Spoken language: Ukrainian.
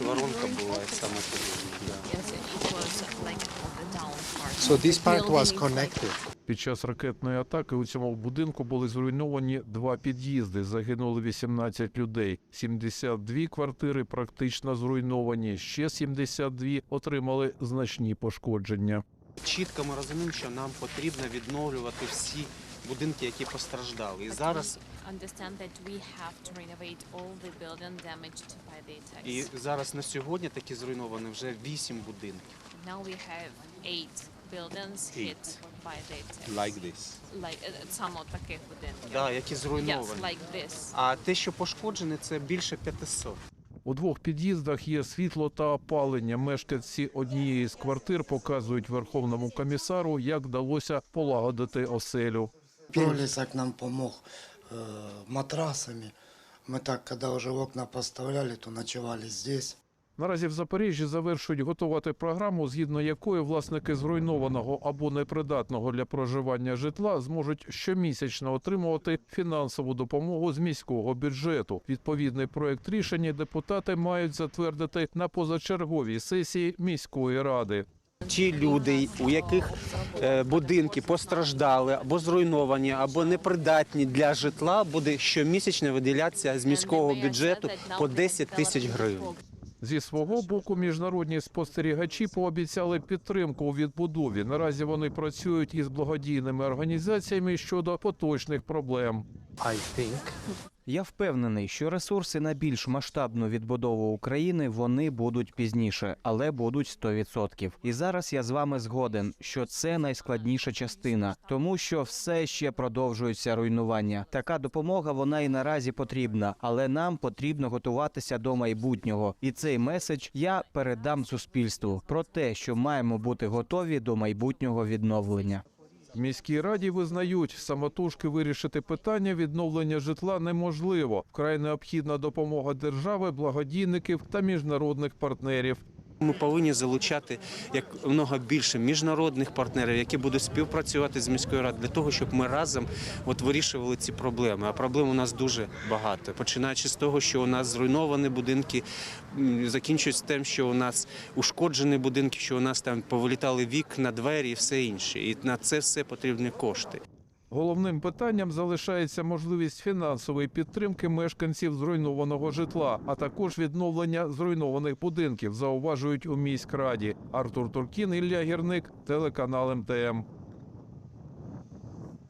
ж воронка була саме part was connected. Під час ракетної атаки у цьому будинку були зруйновані два під'їзди. Загинули 18 людей. 72 квартири практично зруйновані. Ще 72 отримали значні пошкодження. Чітко ми розуміємо, що нам потрібно відновлювати всі будинки, які постраждали. І зараз і зараз на сьогодні такі зруйновані вже вісім будинків. Now we have eight buildings hit by the attacks. Like this. Like uh, таких будинків. Да, які Yes, зруйновані. like this. А те, що пошкоджене, це більше 500. У двох під'їздах є світло та опалення. Мешканці однієї з квартир показують верховному комісару, як вдалося полагодити оселю. Пролесок нам помог э, матрасами. Мы так, когда уже окна поставляли, то ночевали здесь. Наразі в Запоріжжі завершують готувати програму, згідно якої власники зруйнованого або непридатного для проживання житла зможуть щомісячно отримувати фінансову допомогу з міського бюджету. Відповідний проект рішення депутати мають затвердити на позачерговій сесії міської ради. Ті люди, у яких е, будинки постраждали або зруйновані, або непридатні для житла, буде щомісячно виділятися з міського бюджету по 10 тисяч гривень. Зі свого боку, міжнародні спостерігачі пообіцяли підтримку у відбудові. Наразі вони працюють із благодійними організаціями щодо поточних проблем. I think. Я впевнений, що ресурси на більш масштабну відбудову України вони будуть пізніше, але будуть 100%. І зараз я з вами згоден, що це найскладніша частина, тому що все ще продовжується руйнування. Така допомога вона і наразі потрібна, але нам потрібно готуватися до майбутнього. І цей меседж я передам суспільству про те, що маємо бути готові до майбутнього відновлення. В міській раді визнають, самотужки вирішити питання відновлення житла неможливо. Вкрай необхідна допомога держави, благодійників та міжнародних партнерів. Ми повинні залучати як много більше міжнародних партнерів, які будуть співпрацювати з міською радою для того, щоб ми разом от вирішували ці проблеми. А проблем у нас дуже багато. Починаючи з того, що у нас зруйновані будинки, закінчуючи тим, що у нас ушкоджені будинки, що у нас там повилітали вікна, двері і все інше. І на це все потрібні кошти. Головним питанням залишається можливість фінансової підтримки мешканців зруйнованого житла, а також відновлення зруйнованих будинків. Зауважують у міськраді. Артур Туркін, Ілля Гірник, телеканал МТМ.